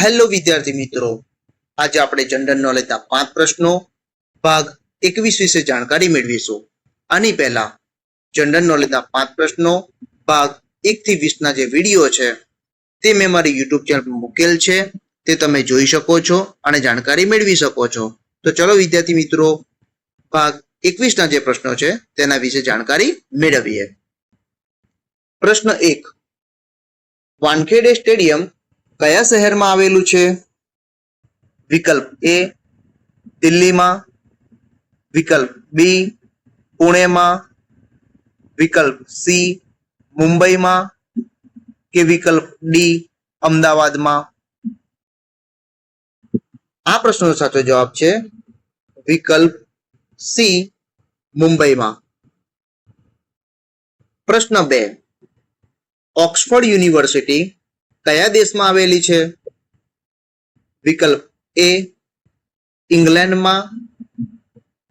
Hello વિદ્યાર્થી મિત્રો. આજે આપણે જનરલ નોલેજના પાંચ પ્રશ્નો, ભાગ એકવીસ વિશે જાણકારી મેળવીશું. આની પહેલા જનરલ નોલેજના પાંચ પ્રશ્નો, ભાગ એક થી વીસના જે વીડિયો છે, તે મેં મારી યુટ્યુબ ચેનલ મૂકેલ છે. તે તમે જોઈ શકો છો અને જાણકારી મેળવી શકો છો. તો ચલો, વિદ્યાર્થી મિત્રો, ભાગ એકવીસના જે પ્રશ્નો છે, તેના વિશે જાણકારી મેળવીએ. પ્રશ્ન એક. વાનખેડે સ્ટેડિયમ કયા શહેરમાં આવેલું છે? વિકલ્પ એ દિલ્હીમાં, વિકલ્પ બી પુણેમાં, વિકલ્પ સી મુંબઈમાં કે વિકલ્પ ડી અમદાવાદમાં? આ પ્રશ્નનો સાચો જવાબ છે વિકલ્પ સી મુંબઈમાં. પ્રશ્ન બે, ઓક્સફોર્ડ યુનિવર્સિટી કયા દેશમાં આવેલી છે? વિકલ્પ એ ઇંગ્લેન્ડમાં.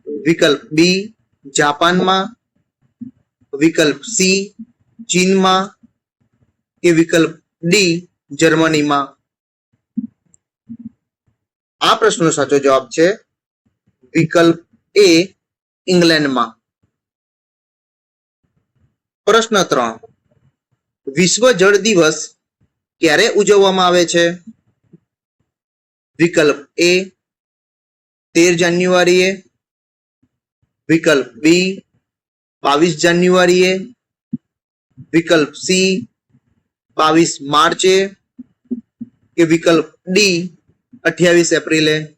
વિકલ્પ બી જાપાનમાં. વિકલ્પ સી ચીનમાં. કે વિકલ્પ ડી જર્મનીમાં. આ પ્રશ્નનો સાચો જવાબ છે વિકલ્પ એ ઇંગ્લેન્ડમાં. પ્રશ્ન ત્રણ. વિશ્વ જળ દિવસ ક્યારે ઉજવવામાં આવે છે? વિકલ્પ એ તેર જાન્યુઆરીએ. વિકલ્પ બી બાવીસ જાન્યુઆરીએ. વિકલ્પ સી બાવીસ માર્ચે. કે વિકલ્પ ડી અઠ્યાવીસ એપ્રિલે.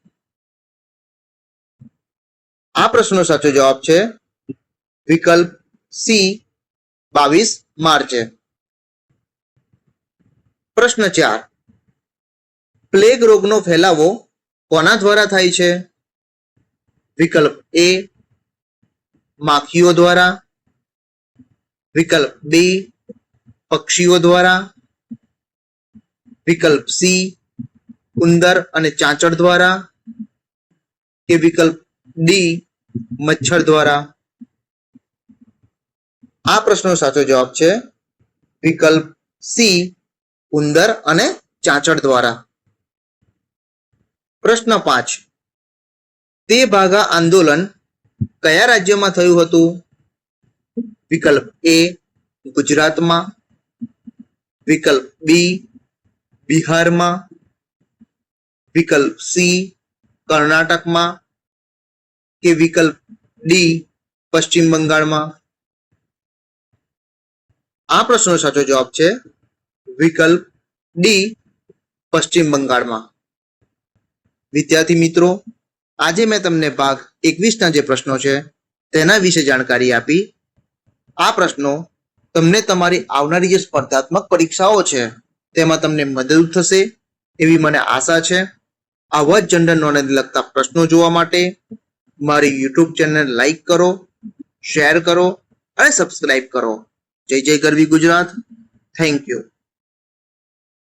આ પ્રશ્નનો સાચો જવાબ છે. વિકલ્પ સી બાવીસ માર્ચે. પ્રશ્ન ચાર. પ્લેગ રોગનો ફેલાવો કોના દ્વારા થાય છે? વિકલ્પ એ, માખીઓ દ્વારા. વિકલ્પ બી, પક્ષીઓ દ્વારા. વિકલ્પ સી, ઉંદર અને ચાંચડ દ્વારા. કે વિકલ્પ ડી, મચ્છર દ્વારા. આ પ્રશ્નનો સાચો જવાબ છે વિકલ્પ સી ઉંદર અને ચાંચડ દ્વારા. પ્રશ્ન પાંચ. તે ભાગા આંદોલન કયા રાજ્યમાં થયું હતું? વિકલ્પ એ ગુજરાતમાં. વિકલ્પ બી બિહારમાં. વિકલ્પ સી કર્ણાટકમાં. કે વિકલ્પ ડી પશ્ચિમ બંગાળમાં? આ પ્રશ્નનો સાચો જવાબ છે વિકલ્પ ડી, પશ્ચિમ બંગાળમાં. વિદ્યાર્થી મિત્રો, આજે મેં તમને ભાગ એકવીસના જે પ્રશ્નો છે, તેના વિશે જાણકારી આપી. આ પ્રશ્નો તમને તમારી આવનારી જે સ્પર્ધાત્મક પરીક્ષાઓ છે, તેમાં તમને મદદરૂપ થશે એવી મને આશા છે. આવા જ જનરલ નોલેજ લગતા પ્રશ્નો જોવા માટે મારી યુટ્યુબ ચેનલ લાઈક કરો, શેર કરો અને સબસ્ક્રાઈબ કરો. જય જય ગરવી ગુજરાત. Thank you.